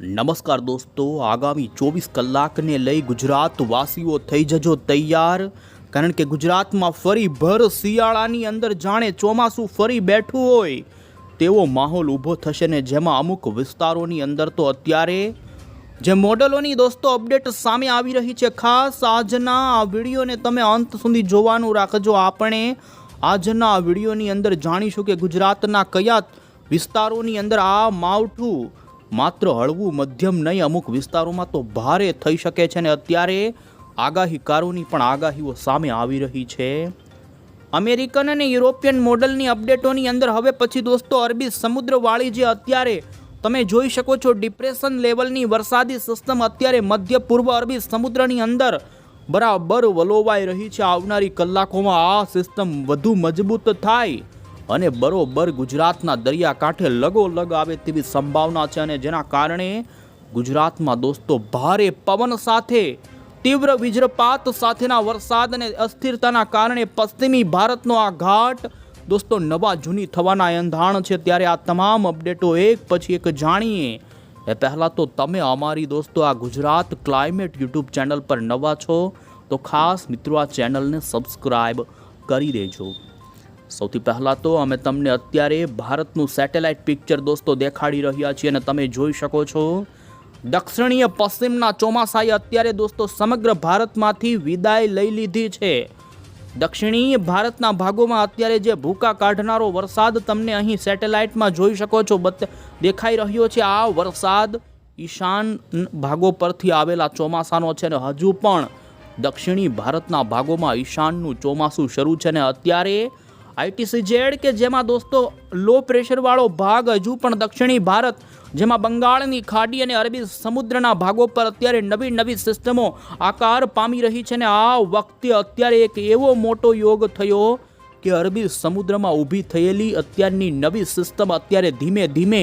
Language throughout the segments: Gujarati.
નમસ્કાર દોસ્તો, આગામી ચોવીસ કલાકને લઈ ગુજરાતવાસીઓ થઈ જજો તૈયાર. કારણ કે ગુજરાતમાં ફરી ભર શિયાળાની અંદર જાણે ચોમાસું ફરી બેઠું હોય. તેવો માહોલ ઊભો થશે ને જેમાં અમુક વિસ્તારોની અંદર તો અત્યારે જે મોડલોની દોસ્તો અપડેટ સામે આવી રહી છે ખાસ આજના આ વિડીયોને તમે અંત સુધી જોવાનું રાખજો. આપણે આજના આ વિડીયોની અંદર જાણીશું કે ગુજરાતના કયા વિસ્તારોની અંદર આ માવઠું માત્ર હળવું મધ્યમ નહીં, અમુક વિસ્તારોમાં તો ભારે થઈ શકે છે ને અત્યારે આગાહીકારોની પણ આગાહીઓ સામે આવી રહી છે. અમેરિકન અને યુરોપિયન મોડલની અપડેટોની અંદર હવે પછી દોસ્તો અરબી સમુદ્રવાળી જે અત્યારે તમે જોઈ શકો છો ડિપ્રેશન લેવલની વરસાદી સિસ્ટમ અત્યારે મધ્ય પૂર્વ અરબી સમુદ્રની અંદર બરાબર વલોવાઈ રહી છે. આવનારી કલાકોમાં આ સિસ્ટમ વધુ મજબૂત થાય અને બરોબર ગુજરાતના દરિયાકાંઠે લગોલગ આવે તેવી સંભાવના છે અને જેના કારણે ગુજરાતમાં દોસ્તો ભારે પવન સાથે, તીવ્ર વીજળપાત સાથેના વરસાદ અને અસ્થિરતાના કારણે પશ્ચિમી ભારતનો આ ઘાટ દોસ્તો નવા જૂની થવાના એંધાણ છે. ત્યારે આ તમામ અપડેટો એક પછી એક જાણીએ. એ પહેલાં તો તમે અમારી દોસ્તો આ ગુજરાત ક્લાઇમેટ યુટ્યુબ ચેનલ પર નવા છો, તો ખાસ મિત્રો આ ચેનલને સબસ્ક્રાઈબ કરી દેજો. સૌથી પહેલાં તો અમે તમને અત્યારે ભારતનું સેટેલાઇટ પિક્ચર દોસ્તો દેખાડી રહ્યા છીએ અને તમે જોઈ શકો છો. દક્ષિણીય પશ્ચિમના ચોમાસાએ અત્યારે દોસ્તો સમગ્ર ભારતમાંથી વિદાય લઈ લીધી છે. દક્ષિણીય ભારતના ભાગોમાં અત્યારે જે ભૂકા કાઢનારો વરસાદ તમને અહીં સેટેલાઇટમાં જોઈ શકો છો, બત, દેખાઈ રહ્યો છે. આ વરસાદ ઈશાન ભાગો પરથી આવેલા ચોમાસાનો છે ને હજુ પણ દક્ષિણી ભારતના ભાગોમાં ઈશાનનું ચોમાસું શરૂ છે ને અત્યારે આઈટીસી જેડ કે જેમાં દોસ્તો લો પ્રેશરવાળો ભાગ, હજુ પણ દક્ષિણી ભારત, જેમાં બંગાળની ખાડી અને અરબી સમુદ્રના ભાગો પર અત્યારે નવી નવી સિસ્ટમો આકાર પામી રહી છે ને આ વખતે અત્યારે એક એવો મોટો યોગ થયો કે અરબી સમુદ્રમાં ઊભી થયેલી અત્યારની નવી સિસ્ટમ અત્યારે ધીમે ધીમે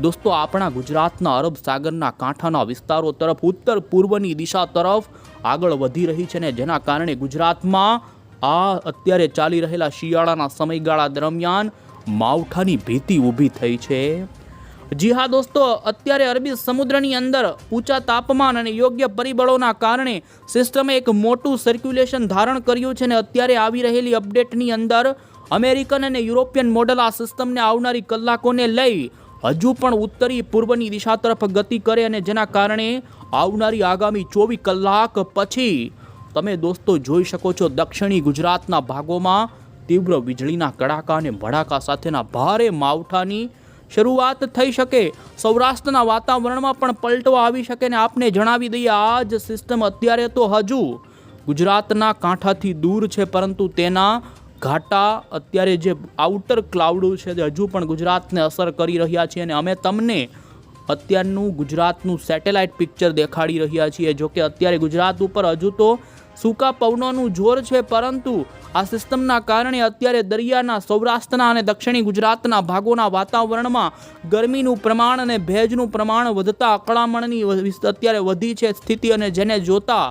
દોસ્તો આપણા ગુજરાતના અરબ સાગરના કાંઠાના વિસ્તારો તરફ, ઉત્તર પૂર્વની દિશા તરફ આગળ વધી રહી છે ને જેના કારણે ગુજરાતમાં આ અત્યારે ચાલી રહેલા શિયાળાના સમયગાળા દરમિયાન માવઠાની ભીતિ ઊભી થઈ છે. જી હા દોસ્તો, અત્યારે અરબી સમુદ્રની અંદર ઊંચા તાપમાન અને યોગ્ય પરિબળોના કારણે સિસ્ટમે એક મોટું સર્ક્યુલેશન ધારણ કર્યું છે અને અત્યારે આવી રહેલી અપડેટની અંદર અમેરિકન અને યુરોપિયન મોડલ આ સિસ્ટમને આવનારી કલાકોને લઈ હજુ પણ ઉત્તરી પૂર્વની દિશા તરફ ગતિ કરે અને જેના કારણે આવનારી આગામી ચોવીસ કલાક પછી તમે દોસ્તો જોઈ શકો છો દક્ષિણી ગુજરાતના ભાગોમાં તીવ્ર વીજળીના કડાકા અને ભડાકા સાથેના ભારે માવઠાની શરૂઆત થઈ શકે. સૌરાષ્ટ્રના વાતાવરણમાં પણ પલટો આવી શકે ને આપને જણાવી દઈએ, આ જ સિસ્ટમ અત્યારે તો હજુ ગુજરાતના કાંઠાથી દૂર છે, પરંતુ તેના ઘાટા અત્યારે જે આઉટર ક્લાઉડ છે તે હજુ પણ ગુજરાતને અસર કરી રહ્યા છે અને અમે તમને અત્યારનું ગુજરાતનું સેટેલાઇટ પિક્ચર દેખાડી રહ્યા છીએ. જોકે અત્યારે ગુજરાત ઉપર હજુ તો સૂકા પવનોનું જોર છે, પરંતુ આ સિસ્ટમના કારણે અત્યારે દરિયાના સૌરાષ્ટ્રના અને દક્ષિણી ગુજરાતના ભાગોના વાતાવરણમાં ગરમીનું પ્રમાણ અને ભેજનું પ્રમાણ વધતા અકળામણની અત્યારે વધી છે સ્થિતિ અને જેને જોતા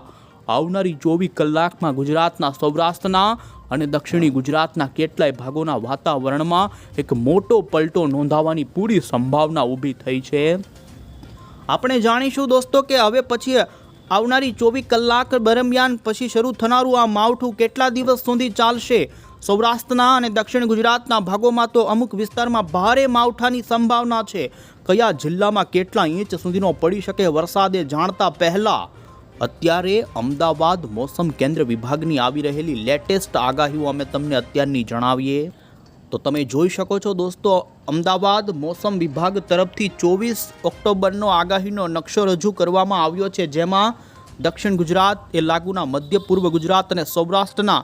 આવનારી ચોવીસ કલાકમાં ગુજરાતના સૌરાષ્ટ્રના અને દક્ષિણી ગુજરાતના કેટલાય ભાગોના વાતાવરણમાં એક મોટો પલટો નોંધાવાની પૂરી સંભાવના ઊભી થઈ છે. આપણે જાણીશું દોસ્તો કે હવે પછી આવનારી ચોવીસ કલાક દરમિયાન પછી શરૂ થનારું આ માવઠું કેટલા દિવસ સુધી ચાલશે? સૌરાષ્ટ્રના અને દક્ષિણ ગુજરાતના ભાગોમાં તો અમુક વિસ્તારમાં ભારે માવઠાની સંભાવના છે. કયા જિલ્લામાં કેટલા ઇંચ સુધીનો પડી શકે વરસાદે જાણતા પહેલાં? અત્યારે અમદાવાદ મોસમ કેન્દ્ર વિભાગની આવી રહેલી લેટેસ્ટ આગાહીઓ અમે તમને અત્યારની જણાવીએ. તો તમે જોઈ શકો છો દોસ્તો, અમદાવાદ મોસમ વિભાગ તરફથી ચોવીસ ઓક્ટોબરનો આગાહીનો નકશો રજૂ કરવામાં આવ્યો છે, જેમાં દક્ષિણ ગુજરાત એ લાગુના મધ્ય પૂર્વ ગુજરાત અને સૌરાષ્ટ્રના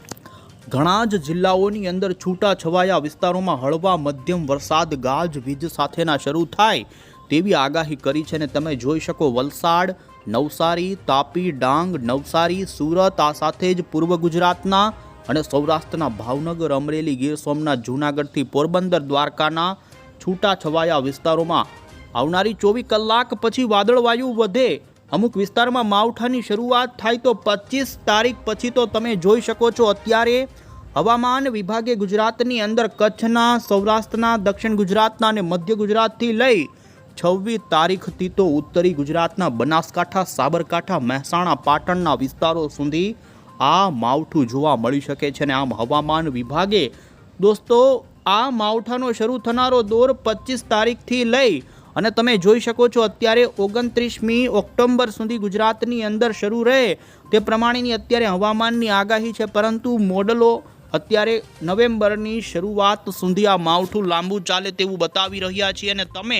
ઘણા જ જિલ્લાઓની અંદર છૂટા છવાયા વિસ્તારોમાં હળવા મધ્યમ વરસાદ, ગાજ, વીજ સાથેના શરૂ થાય તેવી આગાહી કરી છે અને તમે જોઈ શકો વલસાડ, નવસારી, તાપી, ડાંગ, નવસારી, સુરત, આ સાથે જ પૂર્વ ગુજરાતના અને સૌરાષ્ટ્રના ભાવનગર, અમરેલી, ગીર સોમનાથ, જૂનાગઢથી પોરબંદર, દ્વારકાના છૂટા છવાયા વિસ્તારોમાં આવનારી ચોવીસ કલાક પછી વાદળવાયુ વધે. અમુક વિસ્તારમાં માવઠાની શરૂઆત થાય તો પચીસ તારીખ પછી તો તમે જોઈ શકો છો. અત્યારે હવામાન વિભાગે ગુજરાતની અંદર કચ્છના, સૌરાષ્ટ્રના, દક્ષિણ ગુજરાતના અને મધ્ય ગુજરાતથી લઈ છવ્વીસ તારીખથી તો ઉત્તરી ગુજરાતના બનાસકાંઠા, સાબરકાંઠા, મહેસાણા, પાટણના વિસ્તારો સુધી આ માવઠું જોવા મળી શકે છે અને આમ હવામાન વિભાગે. દોસ્તો, આ માવઠાનો શરૂ થનારો દોર પચીસ તારીખથી લઈ અને તમે જોઈ શકો છો અત્યારે ઓગણત્રીસમી ઓક્ટોબર સુધી ગુજરાતની અંદર શરૂ રહે. તે પ્રમાણેની અત્યારે હવામાનની આગાહી છે, પરંતુ મોડલો અત્યારે નવેમ્બરની શરૂઆત સુધી આ માવઠું લાંબુ ચાલે તેવું બતાવી રહ્યા છીએ અને તમે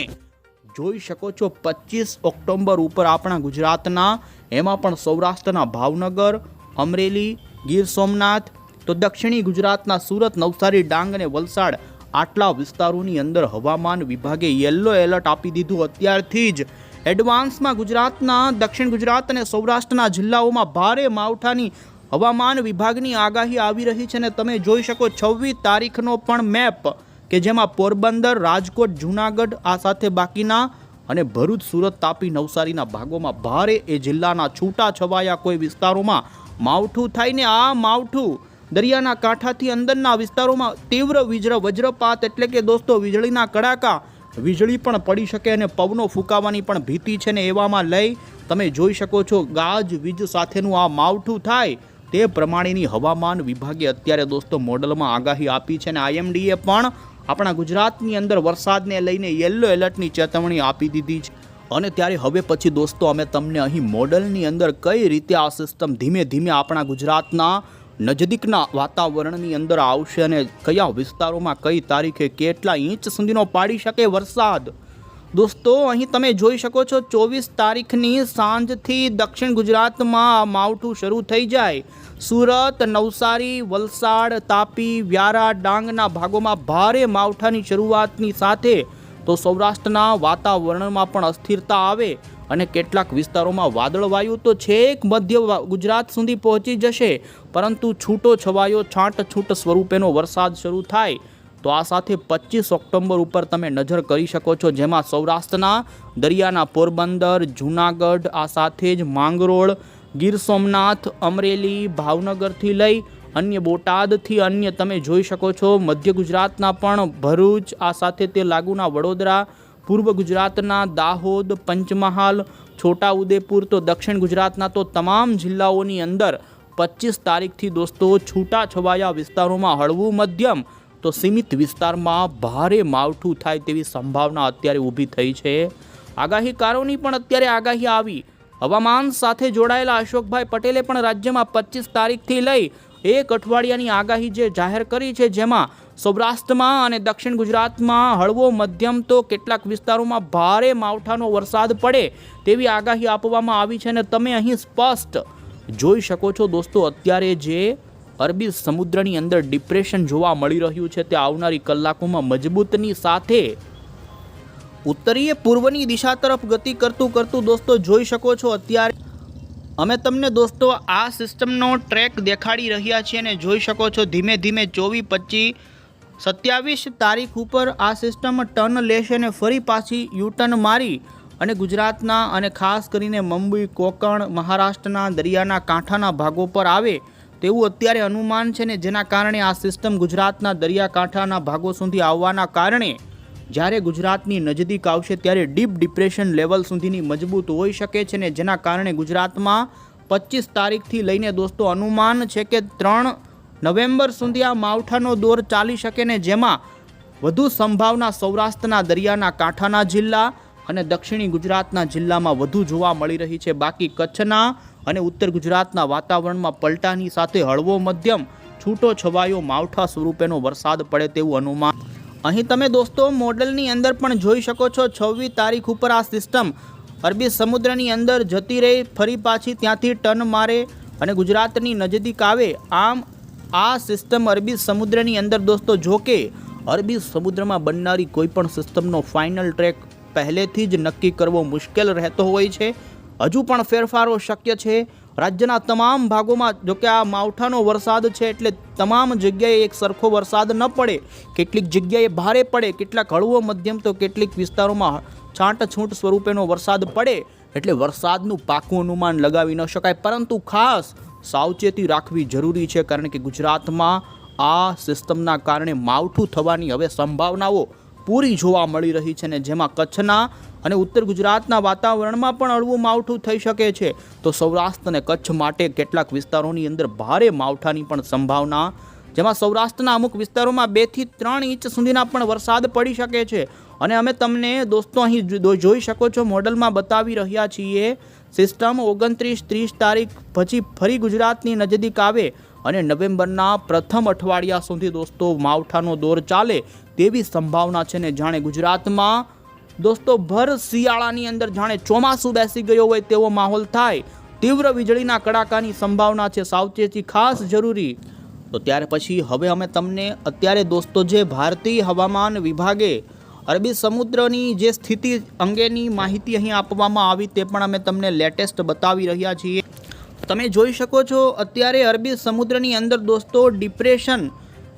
જોઈ શકો છો પચીસ ઓક્ટોબર ઉપર આપણા ગુજરાતના, એમાં પણ સૌરાષ્ટ્રના ભાવનગર અમરેલી, ગીર સોમનાથ તો દક્ષિણી ગુજરાતના સુરત, નવસારી, ડાંગ અને વલસાડ આટલા વિસ્તારોની અંદર હવામાન વિભાગે યલો એલર્ટ આપી દીધું. અત્યારથી જ એડવાન્સમાં ગુજરાતના, દક્ષિણ ગુજરાત અને સૌરાષ્ટ્રના જિલ્લાઓમાં ભારે માવઠાની હવામાન વિભાગની આગાહી આવી રહી છે અને તમે જોઈ શકો છવ્વીસ તારીખનો પણ મેપ કે જેમાં પોરબંદર, રાજકોટ, જૂનાગઢ આ સાથે બાકીના અને ભરૂચ, સુરત, તાપી, નવસારીના ભાગોમાં ભારે એ જિલ્લાના છૂટા છવાયા કોઈ વિસ્તારોમાં માવઠું થાય ને આ માવઠું દરિયાના કાંઠાથી અંદરના વિસ્તારોમાં તીવ્ર વીજળ, વજ્રપાત એટલે કે દોસ્તો વીજળીના કડાકા, વીજળી પણ પડી શકે અને પવનો ફૂંકાવાની પણ ભીતિ છે ને એવામાં લઈ તમે જોઈ શકો છો ગાજ વીજ સાથેનું આ માવઠું થાય તે પ્રમાણેની હવામાન વિભાગે અત્યારે દોસ્તો મોડલમાં આગાહી આપી છે અને આઈએમડીએ પણ આપણા ગુજરાતની અંદર વરસાદને લઈને યલો એલર્ટની ચેતવણી આપી દીધી છે. અને ત્યારે હવે પછી દોસ્તો અમે તમને અહીં મોડલની અંદર કઈ રીતે આ સિસ્ટમ ધીમે ધીમે આપણા ગુજરાતના નજદીકના વાતાવરણની અંદર આવશે અને કયા વિસ્તારોમાં કઈ તારીખે કેટલા ઇંચ સુધીનો પાડી શકે વરસાદ? દોસ્તો, અહીં તમે જોઈ શકો છો ચોવીસ તારીખની સાંજથી દક્ષિણ ગુજરાતમાં માવઠું શરૂ થઈ જાય. સુરત, નવસારી, વલસાડ, તાપી, વ્યારા, ડાંગના ભાગોમાં ભારે માવઠાની શરૂઆતની સાથે તો સૌરાષ્ટ્રના વાતાવરણમાં પણ અસ્થિરતા આવે અને કેટલાક વિસ્તારોમાં વાદળવાયુ તો છેક મધ્ય ગુજરાત સુધી પહોંચી જશે. પરંતુ છૂટો છવાયો છાંટછૂટ સ્વરૂપેનો વરસાદ શરૂ થાય. તો આ સાથે પચીસ ઓક્ટોબર ઉપર તમે નજર કરી શકો છો, જેમાં સૌરાષ્ટ્રના દરિયાના પોરબંદર, જૂનાગઢ, આ સાથે જ માંગરોળ, ગીર સોમનાથ, અમરેલી, ભાવનગરથી લઈ અન્ય બોટાદથી અન્ય તમે જોઈ શકો છો. મધ્ય ગુજરાતના પણ ભરૂચ, આ સાથે તે લાગુના વડોદરા, પૂર્વ ગુજરાતના દાહોદ, પંચમહાલ, છોટાઉદેપુર તો દક્ષિણ ગુજરાતના તો તમામ જિલ્લાઓની અંદર પચીસ તારીખથી દોસ્તો છૂટા છવાયા વિસ્તારોમાં હળવું મધ્યમ તો સીમિત વિસ્તારમાં ભારે માવઠું થાય તેવી સંભાવના અત્યારે ઊભી થઈ છે. આગાહીકારોની પણ અત્યારે આગાહી આવી. હવામાન સાથે જોડાયેલા અશોકભાઈ પટેલે પણ રાજ્યમાં પચીસ તારીખથી લઈ એક અઠવાડિયાની આગાહી જે જાહેર કરી છે, જેમાં સૌરાષ્ટ્રમાં અને દક્ષિણ ગુજરાતમાં હળવો મધ્યમ તો કેટલાક વિસ્તારોમાં ભારે માવઠાનો વરસાદ પડે તેવી આગાહી આપવામાં આવી છે અને તમે અહીં સ્પષ્ટ જોઈ શકો છો દોસ્તો, અત્યારે જે અરબી સમુદ્રની અંદર ડિપ્રેશન જોવા મળી રહ્યું છે, તે આવનારી કલાકોમાં મજબૂતની સાથે ઉત્તરીય પૂર્વની દિશા તરફ ગતિ કરતું કરતું દોસ્તો જોઈ શકો છો, અત્યારે અમે તમને દોસ્તો આ સિસ્ટમનો ટ્રેક દેખાડી રહ્યા છીએ અને જોઈ શકો છો ધીમે ધીમે ચોવીસ, પચીસ, સત્યાવીસ તારીખ ઉપર આ સિસ્ટમ ટર્ન લેશે અને ફરી પાછી યુટર્ન મારી અને ગુજરાતના અને ખાસ કરીને મુંબઈ, કોકણ, મહારાષ્ટ્રના, દરિયાના કાંઠાના ભાગો પર આવે તેવું અત્યારે અનુમાન છે ને જેના કારણે આ સિસ્ટમ ગુજરાતના દરિયાકાંઠાના ભાગો સુધી આવવાના કારણે જ્યારે ગુજરાતની નજદીક આવશે ત્યારે ડીપ ડિપ્રેશન લેવલ સુધીની મજબૂત હોઈ શકે છે ને જેના કારણે ગુજરાતમાં પચીસ તારીખથી લઈને દોસ્તો અનુમાન છે કે ત્રણ નવેમ્બર સુધી આ માવઠાનો દોર ચાલી શકે ને જેમાં વધુ સંભાવના સૌરાષ્ટ્રના દરિયાના કાંઠાના જિલ્લા અને દક્ષિણી ગુજરાતના જિલ્લામાં વધુ જોવા મળી રહી છે. બાકી કચ્છના અને ઉત્તર ગુજરાતના વાતાવરણમાં પલટાની સાથે હળવો મધ્યમ છૂટો છવાયો માવઠા સ્વરૂપેનો વરસાદ પડે તેવું અનુમાન અહીં તમે દોસ્તો મોડલની અંદર પણ જોઈ શકો છો છવ્વીસ તારીખ ઉપર આ સિસ્ટમ. અરબી સમુદ્રની અંદર જતી રહી, ફરી પાછી ત્યાંથી ટર્ન મારે અને ગુજરાતની નજદીક આવે. આમ, આ સિસ્ટમ અરબી સમુદ્રની અંદર દોસ્તો જોકે અરબી સમુદ્રમાં બનનારી કોઈપણ સિસ્ટમનો ફાઇનલ ટ્રેક પહેલેથી જ નક્કી કરવો મુશ્કેલ રહેતો હોય છે. હજુ પણ ફેરફારો શક્ય છે. રાજ્યના તમામ ભાગોમાં જોકે આ માવઠાનો વરસાદ છે એટલે તમામ જગ્યાએ એક સરખો વરસાદ ન પડે. કેટલીક જગ્યાએ ભારે પડે, કેટલાક હળવો મધ્યમ તો કેટલીક વિસ્તારોમાં છાંટછૂંટ સ્વરૂપેનો વરસાદ પડે. એટલે વરસાદનું પાકું અનુમાન લગાવી ન શકાય. પરંતુ ખાસ સાવચેતી રાખવી જરૂરી છે કારણ કે ગુજરાતમાં આ સિસ્ટમના કારણે માવઠું થવાની હવે સંભાવનાઓ પૂરી જોવા મળી રહી છે ને જેમાં કચ્છના અને ઉત્તર ગુજરાતના વાતાવરણમાં પણ હળવું માવઠું થઈ શકે છે. તો સૌરાષ્ટ્ર અને કચ્છ માટે કેટલાક વિસ્તારોની અંદર ભારે માવઠાની પણ સંભાવના. જેમાં સૌરાષ્ટ્રના અમુક વિસ્તારોમાં બેથી ત્રણ ઇંચ સુધીના પણ વરસાદ પડી શકે છે. અને અમે તમને દોસ્તો અહીં જોઈ શકો છો, મોડલમાં બતાવી રહ્યા છીએ. સિસ્ટમ ઓગણત્રીસ ત્રીસ તારીખ પછી ફરી ગુજરાતની નજીક આવે અને નવેમ્બરના પ્રથમ અઠવાડિયા સુધી દોસ્તો માવઠાનો દોર ચાલે તેવી સંભાવના છે ને જાણે ગુજરાતમાં દોસ્તો, ભર શિયાળાની અંદર જાણે ચોમાસું બેસી ગયો હોય તેવો માહોલ થાય. તીવ્ર વીજળીના કડાકાની સંભાવના છે સાવચેતી ખાસ જરૂરી. તો ત્યાર પછી હવે અમે તમને અત્યારે દોસ્તો જે ભારતીય હવામાન વિભાગે અરબી સમુદ્રની જે સ્થિતિ અંગેની માહિતી અહીં આપવામાં આવી તે પણ અમે તમને લેટેસ્ટ બતાવી રહ્યા છીએ. તમે જોઈ શકો છો અત્યારે અરબી સમુદ્રની અંદર દોસ્તો ડિપ્રેશન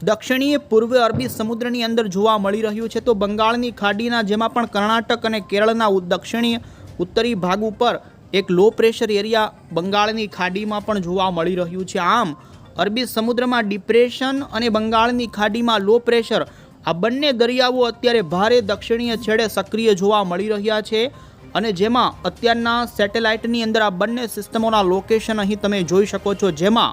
દક્ષિણીય, પૂર્વ અરબી સમુદ્રની અંદર જોવા મળી રહ્યું છે. તો બંગાળની ખાડીના, જેમાં પણ કર્ણાટક અને કેરળના દક્ષિણીય, ઉત્તરી ભાગ ઉપર એક લો પ્રેશર એરિયા બંગાળની ખાડીમાં પણ જોવા મળી રહ્યું છે. આમ, અરબી સમુદ્રમાં ડિપ્રેશન અને બંગાળની ખાડીમાં લો પ્રેશર આ બંને દરિયાઓ અત્યારે ભારે દક્ષિણીય છેડે સક્રિય જોવા મળી રહ્યા છે અને જેમાં અત્યારના સેટેલાઇટની અંદર આ બંને સિસ્ટમોના લોકેશન અહીં તમે જોઈ શકો છો. જેમાં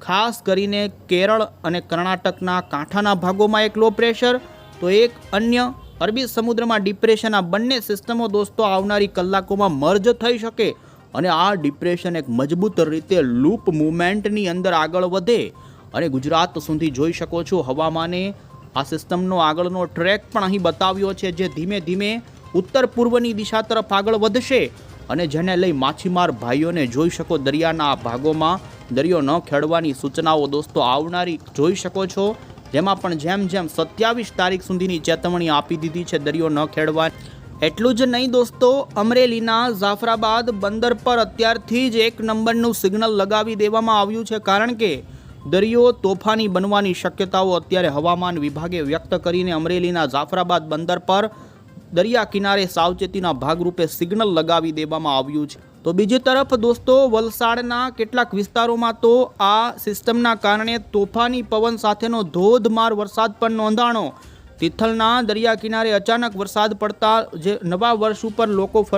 ખાસ કરીને કેરળ અને કર્ણાટકના કાંઠાના ભાગોમાં એક લો પ્રેશર તો એક અન્ય અરબી સમુદ્રમાં ડિપ્રેશન આ બંને સિસ્ટમો દોસ્તો આવનારી કલાકોમાં મર્જ થઈ શકે અને આ ડિપ્રેશન એક મજબૂત રીતે લૂપ મુવમેન્ટની અંદર આગળ વધે. અને ગુજરાત સુધી જોઈ શકો છો હવામાને આ સિસ્ટમનો આગળનો ટ્રેક પણ અહીં બતાવ્યો છે જે ધીમે ધીમે ઉત્તર પૂર્વની દિશા તરફ આગળ વધશે. અને જેને લઈ માછીમાર ભાઈઓને જોઈ શકો દરિયાના આ ભાગોમાં દરિયો ન ખેડવાની સૂચનાઓ દોસ્તો આવનારી જોઈ શકો છો. જેમાં પણ જેમ જેમ સત્યાવીસ તારીખ સુધીની ચેતવણી આપી દીધી છે દરિયો ન ખેડવા. એટલું જ નહીં દોસ્તો, અમરેલીના જાફરાબાદ બંદર પર અત્યારથી જ એક નંબરનું સિગ્નલ લગાવી દેવામાં આવ્યું છે. કારણ કે દરિયો તોફાની બનવાની શક્યતાઓ અત્યારે હવામાન વિભાગે વ્યક્ત કરીને અમરેલીના જાફરાબાદ બંદર પર દરિયા કિનારે સાવચેતીના ભાગરૂપે સિગ્નલ લગાવી દેવામાં આવ્યું છે. તો બીજી તરફ દોસ્તો, વલસાડના કેટલાક વિસ્તારોમાં તો આ સિસ્ટમના કારણે તોફાની પવન સાથેનો ધોધમાર વરસાદ પણ નોંધાણો. તિથલના દરિયા કિનારે અચાનક વરસાદ પડતા જે નવા વર્ષ ઉપર લોકો ફર